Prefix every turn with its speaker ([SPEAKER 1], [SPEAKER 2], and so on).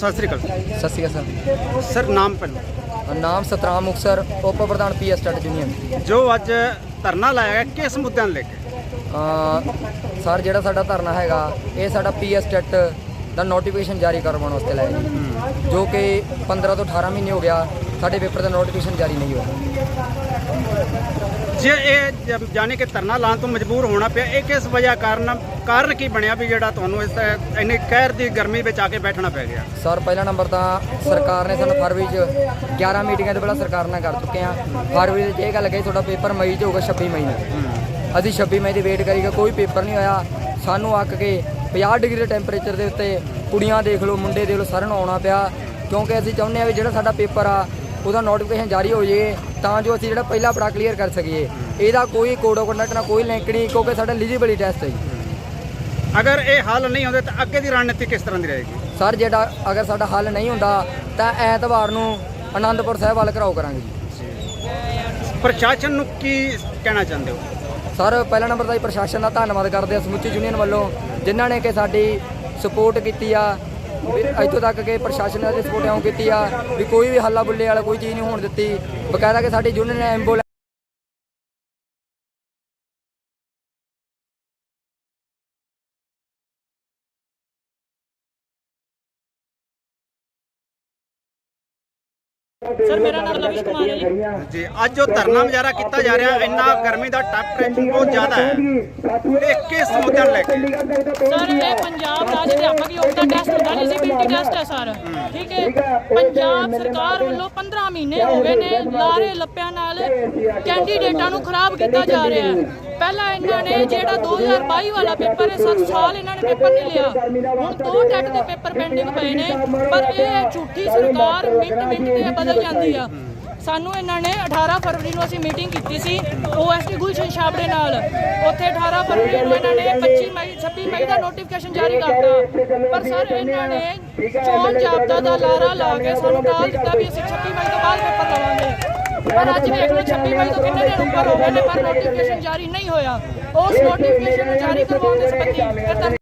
[SPEAKER 1] ਸਤਿ ਸ੍ਰੀ ਅਕਾਲ।
[SPEAKER 2] ਸਤਿ ਸ਼੍ਰੀ ਅਕਾਲ
[SPEAKER 1] ਸਰ। ਨਾਮ ਪਹਿਲਾਂ।
[SPEAKER 2] ਸਰ ਨਾਮ ਸਤਰਾਮ ਮੁਕਸਰ ਉਪ ਪ੍ਰਧਾਨ ਪੀ ਐਸ ਸਟੱਡ ਯੂਨੀਅਨ।
[SPEAKER 1] ਜੋ ਅੱਜ ਧਰਨਾ ਲਾਇਆ ਗਿਆ ਕਿਸ ਮੁੱਦਿਆਂ ਨੂੰ ਲੈ ਕੇ?
[SPEAKER 2] ਅ, ਸਰ ਜਿਹੜਾ ਸਾਡਾ ਧਰਨਾ ਹੈਗਾ ਇਹ ਸਾਡਾ ਪੀ ਐਸ ਸਟੱਡ ਦਾ ਨੋਟੀਫਿਕੇਸ਼ਨ ਜਾਰੀ ਕਰਵਾਉਣ ਵਾਸਤੇ ਲਾਇਆ ਜੀ ਜੋ ਕਿ 15 ਤੋਂ 18 ਮਹੀਨੇ ਹੋ ਗਿਆ। ਸਾਡੇ ਪੇਪਰ ਦਾ ਨੋਟੀਫਿਕੇਸ਼ਨ ਜਾਰੀ ਨਹੀਂ ਹੋਇਆ।
[SPEAKER 1] ਜੇ ਇਹ ਜ- ਜਾਣੀ ਕਿ ਧਰਨਾ ਲਾਉਣ ਤੋਂ ਮਜਬੂਰ ਹੋਣਾ ਪਿਆ ਇਹ ਕਿਸ ਵਜ੍ਹਾ ਕਾਰਨ ਕਾਰਨ ਕੀ ਬਣਿਆ ਵੀ ਜਿਹੜਾ ਤੁਹਾਨੂੰ ਇਸ ਇੰਨੀ ਕਹਿਰ ਦੀ ਗਰਮੀ ਵਿੱਚ ਆ ਕੇ ਬੈਠਣਾ ਪੈ ਗਿਆ?
[SPEAKER 2] ਸਰ ਪਹਿਲਾ ਨੰਬਰ ਤਾਂ ਸਰਕਾਰ ਨੇ ਸਾਨੂੰ ਫਰਵਰੀ 'ਚ 11 ਮੀਟਿੰਗਾਂ ਤੋਂ ਪਹਿਲਾਂ ਸਰਕਾਰ ਨਾਲ ਕਰ ਚੁੱਕੇ ਆ ਫਰਵਰੀ 'ਚ ਇਹ ਗੱਲ ਕਹੀ ਤੁਹਾਡਾ ਪੇਪਰ ਮਈ 'ਚ ਹੋਊਗਾ 26 ਮਈ ਨੂੰ। ਅਸੀਂ 26 ਮਈ ਦੀ ਵੇਟ ਕਰੀਗਾ ਕੋਈ ਪੇਪਰ ਨਹੀਂ ਹੋਇਆ। ਸਾਨੂੰ ਅੱਕ ਕੇ 50 ਡਿਗਰੀ ਦੇ ਟੈਂਪਰੇਚਰ ਦੇ ਉੱਤੇ ਕੁੜੀਆਂ ਦੇਖ ਲਓ ਮੁੰਡੇ ਦੇਖ ਲਓ ਸਾਰਿਆਂ ਨੂੰ ਆਉਣਾ ਪਿਆ। ਕਿਉਂਕਿ ਅਸੀਂ ਚਾਹੁੰਦੇ ਆ ਵੀ ਜਿਹੜਾ ਸਾਡਾ ਪੇਪਰ ਆ ਉਹਦਾ ਨੋਟੀਫਿਕੇਸ਼ਨ ਜਾਰੀ ਹੋ ਜੇ ਤਾਂ ਜੋ ਅਸੀਂ ਜਿਹੜਾ ਪਹਿਲਾ ਪੜਾ ਕਲੀਅਰ ਕਰ ਸਕੀਏ। ਇਹਦਾ ਕੋਈ ਕੋਡ ਆਫ ਕੰਡਕਟ ਨਾਲ ਕੋਈ ਲਿੰਕ ਨਹੀਂ ਕਿਉਂਕਿ ਸਾਡਾ ਐਲੀਜੀਬਿਲਿਟੀ ਟੈਸਟ ਹੈ ਜੀ।
[SPEAKER 1] ਅਗਰ ਇਹ ਹੱਲ ਨਹੀਂ ਹੁੰਦੇ ਤਾਂ ਅੱਗੇ ਦੀ ਰਣਨੀਤੀ ਕਿਸ ਤਰ੍ਹਾਂ ਦੀ ਰਹੇਗੀ?
[SPEAKER 2] ਸਰ ਜਿਹੜਾ ਅਗਰ ਸਾਡਾ ਹੱਲ ਨਹੀਂ ਹੁੰਦਾ ਤਾਂ ਐਤਵਾਰ ਨੂੰ ਆਨੰਦਪੁਰ ਸਾਹਿਬ ਵੱਲ ਘਰਾਓ ਕਰਾਂਗੇ ਜੀ।
[SPEAKER 1] ਪ੍ਰਸ਼ਾਸਨ ਨੂੰ ਕੀ ਕਹਿਣਾ ਚਾਹੁੰਦੇ ਹੋ?
[SPEAKER 2] ਸਰ ਪਹਿਲਾ ਨੰਬਰ ਤਾਂ ਜੀ ਪ੍ਰਸ਼ਾਸਨ ਦਾ ਧੰਨਵਾਦ ਕਰਦੇ ਆ ਸਮੁੱਚੀ ਯੂਨੀਅਨ ਵੱਲੋਂ ਜਿਨ੍ਹਾਂ ਨੇ ਕਿ ਸਾਡੀ ਸਪੋਰਟ ਕੀਤੀ ਆ। ਇੱਥੋਂ ਤੱਕ ਕਿ ਪ੍ਰਸ਼ਾਸਨ ਨੇ ਸਪੋਰਟ ਇਉਂ ਕੀਤੀ ਆ ਵੀ ਕੋਈ ਵੀ ਹੱਲਾ ਬੁੱਲੇ ਵਾਲਾ ਕੋਈ ਚੀਜ਼ ਨਹੀਂ ਹੋਣ ਦਿੱਤੀ। ਬਕਾਇਦਾ ਕਿ ਸਾਡੀ ਯੂਨੀਅਨ ਨੇ ਐਂਬੂਲੈਂਸ
[SPEAKER 3] ਸਰ ਮੇਰਾ ਨਾਮ ਲਵਿਸ਼ ਕੁਮਾਰ ਹੈ ਜੀ।
[SPEAKER 1] ਜੀ ਅੱਜ ਜੋ ਧਰਨਾ ਮੁਜ਼ਾਹਰਾ ਕੀਤਾ ਜਾ ਰਿਹਾ ਇੰਨਾ ਗਰਮੀ ਦਾ ਟੈਂਪਰੇਚਰ ਬਹੁਤ ਜ਼ਿਆਦਾ ਹੈ। ਇਹ ਕਿਸ ਮੁੱਦਿਆਂ ਨੂੰ ਲੈ ਕੇ।
[SPEAKER 3] ਸਰ ਇਹ ਪੰਜਾਬ ਰਾਜ ਅਧਿਆਪਕ ਯੋਗਤਾ ਟੈਸਟ ਹੁੰਦਾ ਐਲੀਜੀਬਿਲਟੀ ਟੈਸਟ ਹੈ ਸਰ। ਠੀਕ ਹੈ? ਪੰਜਾਬ ਸਰਕਾਰ ਵੱਲੋਂ 15 ਮਹੀਨੇ ਹੋ ਗਏ ਨੇ ਲਾਰੇ ਲੱਪਿਆਂ ਨਾਲ ਕੈਂਡੀਡੇਟਾਂ ਨੂੰ ਖਰਾਬ ਕੀਤਾ ਜਾ ਰਿਹਾ ਹੈ। ਪਹਿਲਾਂ ਇਹਨਾਂ ਨੇ ਜਿਹੜਾ 2022 ਵਾਲਾ ਪੇਪਰ ਹੈ 7 ਸਾਲ ਇਹਨਾਂ ਨੇ ਪੇਪਰ ਨਹੀਂ ਲਿਆ। ਹੁਣ ਦੋ ਟੈਟ ਦੇ ਪੇਪਰ ਪੈਂਡਿੰਗ ਪਏ ਨੇ, ਪਰ ਇਹ ਝੂਠੀ ਸਰਕਾਰ ਮਿੰਟ ਮਿੰਟ ਤੇ ਬਦਲ ਜਾਂਦੀ ਆ। ਸਾਨੂੰ ਇਹਨਾਂ ਨੇ 18 ਫਰਵਰੀ ਨੂੰ ਅਸੀਂ ਮੀਟਿੰਗ ਕੀਤੀ ਸੀ ਓਐਸਟੀ ਗੁਲਸ਼ਨ ਛਾਬੜੇ ਨਾਲ। ਉੱਥੇ 18 ਫਰਵਰੀ ਨੂੰ ਇਹਨਾਂ ਨੇ 25 ਮਈ 26 ਮਈ ਦਾ ਨੋਟੀਫਿਕੇਸ਼ਨ ਜਾਰੀ ਕਰਤਾ। ਪਰ ਸਰ, ਇਹਨਾਂ ਨੇ ਚੋਣ ਜਾਬਤਾ ਦਾ ਲਾਰਾ ਲਾ ਕੇ ਸਾਨੂੰ ਟਾਲ ਦਿੱਤਾ ਵੀ ਅਸੀਂ 26 ਮਈ ਤੋਂ ਬਾਅਦ ਪੇਪਰ ਲਵਾਂਗੇ। ਪਰ ਅੱਜ ਵੇਖ ਲਓ 26 ਮਈ ਤੋਂ ਕਿੰਨੇ ਦਿਨ ਉੱਪਰ ਹੋ ਗਏ ਨੇ ਪਰ ਨੋਟੀਫਿਕੇਸ਼ਨ ਜਾਰੀ ਨਹੀਂ ਹੋਇਆ। ਉਸ ਨੋਟੀਫਿਕੇਸ਼ਨ ਨੂੰ ਜਾਰੀ ਕਰਵਾਉਣ ਦੇ ਸੰਬੰਧੀ ਫਿਰ